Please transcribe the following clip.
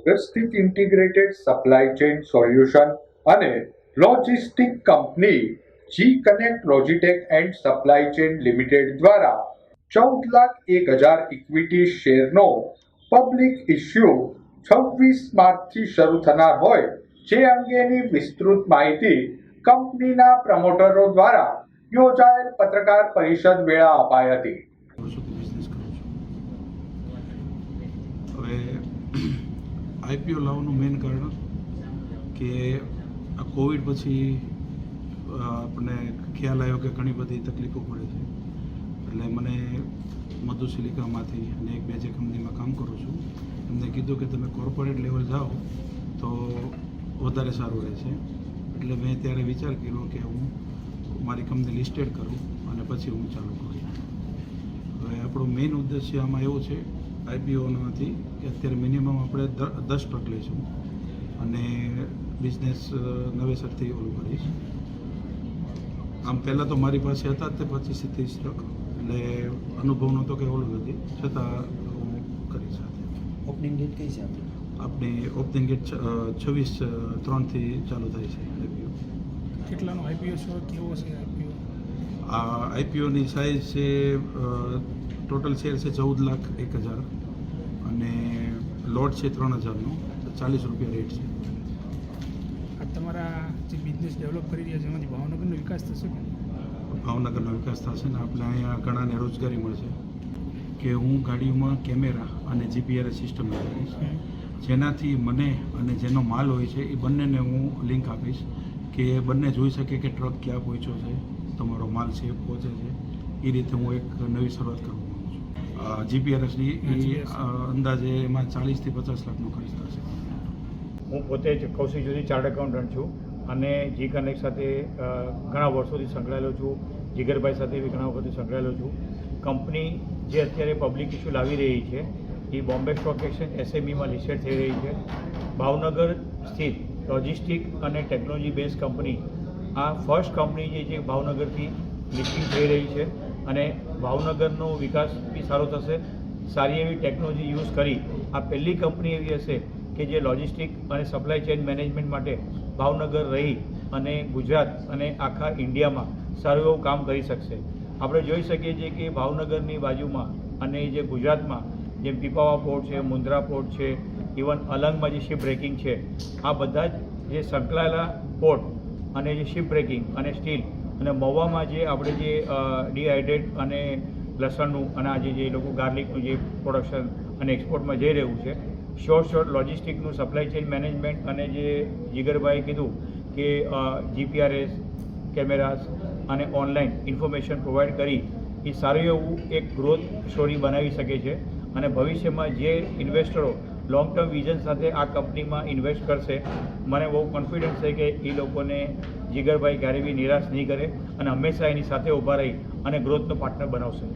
Bhavnagar integrated supply chain solution અને logistic company G connect Logitech and supply chain limited દ્વારા ચૌદ લાખ એક હજાર ઇક્વિટી શેરનો પબ્લિક ઇસ્યુ છવ્વીસ માર્ચથી શરૂ થનાર હોય જે અંગેની વિસ્તૃત માહિતી કંપનીના પ્રમોટરો દ્વારા યોજાયેલ પત્રકાર પરિષદ વેળા અપાઈ હતી વર્ષોથી બિઝનેસ કરું છું હવે આઈપીઓ લાવવાનું મેઇન કારણ કે આ કોવિડ પછી આપણને ખ્યાલ આવ્યો કે ઘણી બધી તકલીફો પડે છે. એટલે મને મધુશિલિકામાંથી અને એક બે જે કંપનીમાં કામ કરું છું, એમને કીધું કે તમે કોર્પોરેટ લેવલ જાઓ તો વધારે સારું રહેશે. એટલે મેં ત્યારે વિચાર કર્યો કે હું મારી કંપની લિસ્ટેડ કરું અને પછી હું ચાલુ કરું. હવે આપણો મેઇન ઉદ્દેશ્ય આમાં એવો છે આઈપીઓમાંથી કે અત્યારે મિનિમમ આપણે દસ ટ્રક લઈશું. અને બિઝનેસ નવેસરથી ઓલું કરીશ. આમ પહેલાં તો મારી પાસે હતા જ તે પચીસથી ત્રીસ ટ્રક એટલે અનુભવ નહોતો કે ઓલું નથી. છતાં હું કરીશ સાથે. ઓપનિંગ ડેટ કઈ છે આપણી આપણી ઓપનિંગ ગેટ છવ્વીસ ત્રણથી ચાલુ થાય છે આઈપીઓ કેટલાનો આઈપીઓ છે? કેવો છે આઈપીઓ આ આઈપીઓની સાઇઝ છે ટોટલ શેર છે ચૌદ લાખ એક હજાર અને લોટ છે ત્રણ હજારનો. ચાલીસ રૂપિયા રેટ છે. તમારા જે બિઝનેસ ડેવલપ કરી રહ્યા છે એમાંથી ભાવનગરનો વિકાસ થશે કે ભાવનગરનો વિકાસ થશે ને આપણે અહીંયા ઘણાને રોજગારી મળશે. કે હું ગાડીઓમાં કેમેરા અને જીપીઆરએસ સિસ્ટમ લગાવીશ જેનાથી મને અને જેનો માલ હોય છે એ બંનેને હું લિંક આપીશ કે બંને જોઈ શકે કે ટ્રક ક્યાં પહોંચ્યો છે તમારો માલ છે પહોંચે છે. એ રીતે હું એક નવી શરૂઆત છું જીપીઆરએસની એ અંદાજે એમાં ચાલીસથી પચાસ લાખનો ખર્ચ થશે. હું પોતે જ કૌશિક જોશી ચાર્ટ એકાઉન્ટન્ટ છું અને જી કનેક્ટ સાથે ઘણા વર્ષોથી સંકળાયેલો છું. જીગરભાઈ સાથે બી ઘણા વખતથી સંકળાયેલો છું. કંપની જે અત્યારે પબ્લિક ઇશ્યુ લાવી રહી છે એ બોમ્બે સ્ટોક એક્સચેન્જ એસએમઈમાં લિસ્ટેડ થઈ રહી છે. ભાવનગર સ્થિત લોજિસ્ટિક અને ટેકનોલોજી બેઝ કંપની આ ફર્સ્ટ કંપની જે છે ભાવનગરથી લિસ્ટિંગ થઈ રહી છે. અને ભાવનગરનો વિકાસ બી સારો થશે. સારી એવી ટેકનોલોજી યુઝ કરી. આ પહેલી કંપની એવી હશે કે જે લોજિસ્ટિક અને સપ્લાય ચેઇન મેનેજમેન્ટ માટે ભાવનગર રહી અને ગુજરાત અને આખા ઇન્ડિયામાં સારું એવું કામ કરી શકશે. આપણે જોઈ શકીએ છીએ કે ભાવનગરની બાજુમાં અને જે ગુજરાતમાં જેમ પીપાવા પોર્ટ છે મુન્દ્રા પોર્ટ છે, ઇવન અલંગમાં જે શિપ બ્રેકિંગ છે, આ બધા જ જે સંકળાયેલા પોર્ટ અને જે શિપ બ્રેકિંગ અને સ્ટીલ અને મવામાં જે આપણે જે ડિહાઇડ્રેટ અને લસણનું અને આજે જે લોકો ગાર્લિકનું જે પ્રોડક્શન અને એક્સપોર્ટમાં જઈ રહ્યું છે શોર્ટ શોર્ટ લોજિસ્ટિકનું સપ્લાય ચેઇન મેનેજમેન્ટ અને જે જીગરભાઈએ કીધું કે જીપીઆરએસ કેમેરાસ અને ઓનલાઈન ઇન્ફોર્મેશન પ્રોવાઈડ કરી, એ સારું એવું એક ગ્રોથ સ્ટોરી બનાવી શકે છે અને ભવિષ્યમાં જે ઇન્વેસ્ટરો લોંગ ટર્મ વિઝન સાથે આ કંપનીમાં ઇન્વેસ્ટ કરશે, મને બહુ કોન્ફિડન્સ છે કે એ લોકોને જીગરભાઈ ક્યારેય બી નિરાશ નહીં કરે અને હંમેશા એની સાથે ઊભા રહી અને ગ્રોથનો પાર્ટનર બનાવશે.